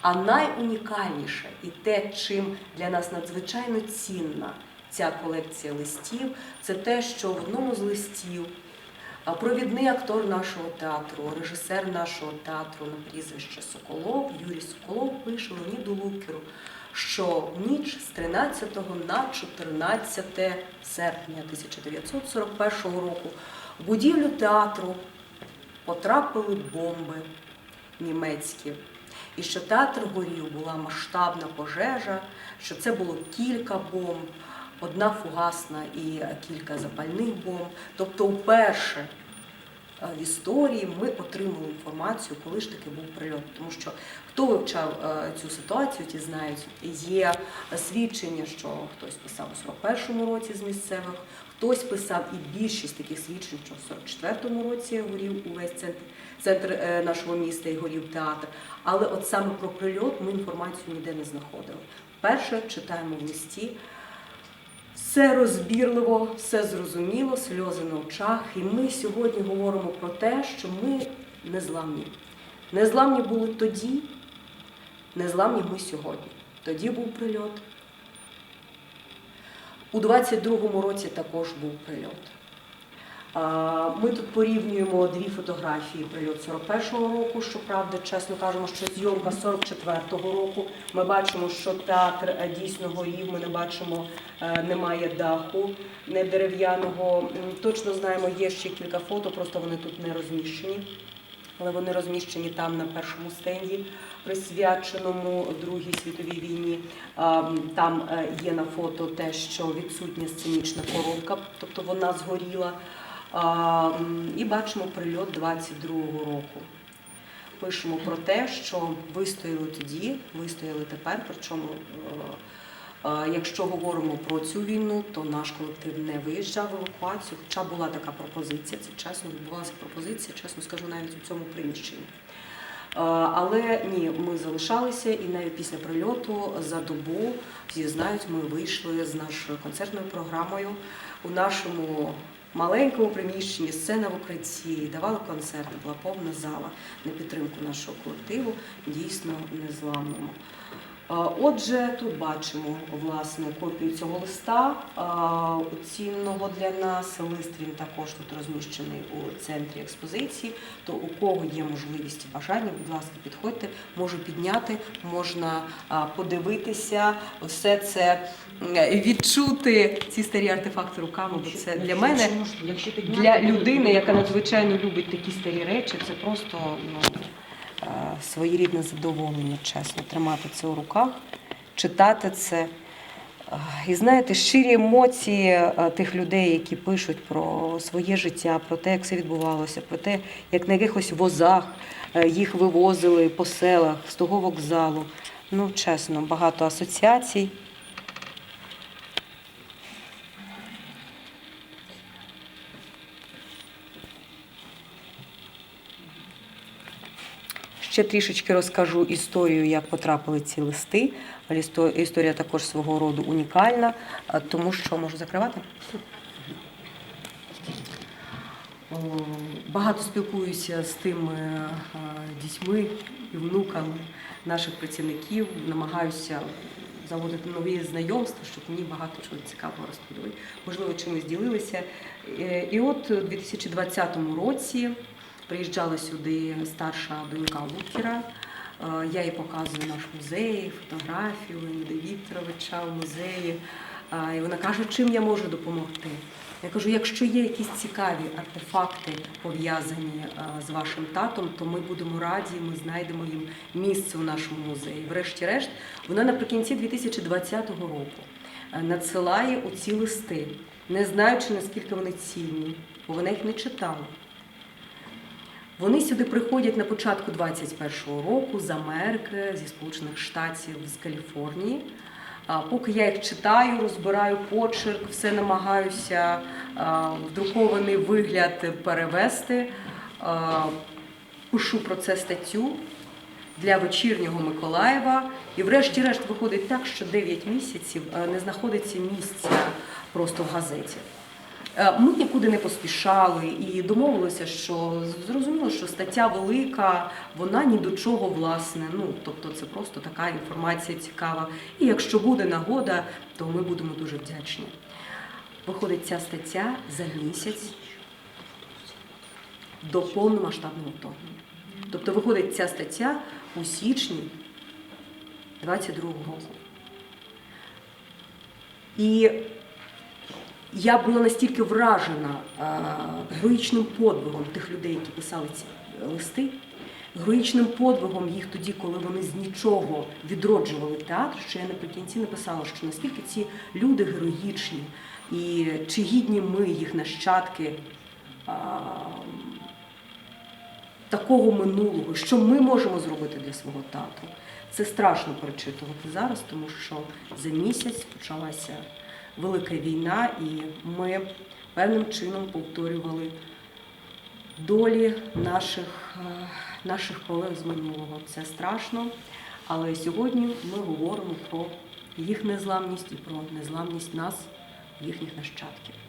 А найунікальніше і те, чим для нас надзвичайно цінна ця колекція листів, це те, що в одному з листів провідний актор нашого театру, режисер нашого театру на прізвище Соколов, Юрій Соколов пише Леоніду Лукеру, що в ніч з 13 на 14 серпня 1941 року в будівлю театру потрапили бомби німецькі. І що театр горів була масштабна пожежа, що це було кілька бомб, одна фугасна і кілька запальних бомб. Тобто, вперше е, в історії ми отримали інформацію, коли ж таки був прильот. Тому що хто вивчав е, цю ситуацію, ті знають, є свідчення, що хтось писав у 41-му році з місцевих, хтось писав і більшість таких свідчень, що в 44-му році горів увесь центр, центр е, нашого міста і горів театр. Але от саме про прильот ми інформацію ніде не знаходили. Перше читаємо в листі. Все розбірливо, все зрозуміло, сльози на очах. І ми сьогодні говоримо про те, що ми незламні. Незламні були тоді, незламні ми сьогодні. Тоді був прильот. У 22-му році також був прильот. Ми тут порівнюємо дві фотографії прильот 41-го року, щоправда, чесно кажемо, що зйомка 44-го року. Ми бачимо, що театр е, дійсно горів, ми не бачимо, е, немає даху, не дерев'яного. Точно знаємо, є ще кілька фото, просто вони тут не розміщені. Але вони розміщені там на першому стенді, присвяченому Другій світовій війні. Там е, є на фото те, що відсутня сценічна коробка, тобто вона згоріла. І бачимо прильот 22-го року. Пишемо про те, що вистояли тоді, вистояли тепер. Причому, е, якщо говоримо про цю війну, то наш колектив не виїжджав в евакуацію. Хоча була така пропозиція, це чесно відбувалася пропозиція, чесно скажу, навіть у цьому приміщенні. Але ні, ми залишалися, і навіть після прильоту за добу всі знають, ми вийшли з нашою концертною програмою у нашому маленькому приміщенні, сцена в укритті, давали концерти, була повна зала на підтримку нашого колективу, дійсно незламному. Отже, тут бачимо власне копію цього листа, цінного для нас. Лист він також тут розміщений у центрі експозиції. То у кого є можливість і бажання, будь ласка, підходьте, можу підняти, можна подивитися, все це відчути ці старі артефакти руками. Бо це для мене, для людини, яка надзвичайно любить такі старі речі, це просто ну, своєрідне задоволення, чесно, тримати це у руках, читати це. Е, І знаєте, щирі емоції е, тих людей, які пишуть про своє життя, про те, як все відбувалося, про те, як на якихось возах е, їх вивозили по селах з того вокзалу. Ну, чесно, багато асоціацій. Ще трішечки розкажу історію, як потрапили ці листи. Історія також свого роду унікальна, тому що можу закривати. Багато спілкуюся з тими дітьми і внуками наших працівників, намагаюся заводити нові знайомства, щоб мені багато чого цікавого розповіли. Можливо, чимось ділилися. Е, І от у 2020 році приїжджала сюди старша донька Лукіра. Е, Я їй показую наш музей, фотографію Леоніда Вікторовича в музеї. Е, І вона каже, чим я можу допомогти. Я кажу, якщо є якісь цікаві артефакти пов'язані е, з вашим татом, то ми будемо раді, ми знайдемо їм місце у нашому музеї. Врешті-решт, вона наприкінці 2020 року надсилає оці листи, не знаючи наскільки вони цінні, бо вона їх не читала. Вони сюди приходять на початку 21-го року з Америки, зі Сполучених Штатів, з Каліфорнії. Поки я їх читаю, розбираю почерк, все намагаюся в друкований вигляд перевести. Пишу про це статтю для вечірнього Миколаєва. І врешті-решт виходить так, що 9 місяців не знаходиться місця просто в газеті. Е, Ми нікуди не поспішали і домовилися, що зрозуміло, що стаття велика, вона ні до чого власне. Ну тобто, це просто така інформація цікава. І якщо буде нагода, то ми будемо дуже вдячні. Виходить ця стаття за місяць до повномасштабного вторгнення. Тобто виходить ця стаття у січні 22-го року. І я була настільки вражена е, героїчним подвигом тих людей, які писали ці листи, героїчним подвигом їх тоді, коли вони з нічого відроджували театр, що я наприкінці написала, що наскільки ці люди героїчні, і чи гідні ми, їх нащадки, такого минулого, що ми можемо зробити для свого театру. Це страшно перечитувати зараз, тому що за місяць почалася велика війна, і ми певним чином повторювали долі наших, е, наших колег з минулого. Це страшно. Але сьогодні ми говоримо про їх незламність і про незламність нас, їхніх нащадків.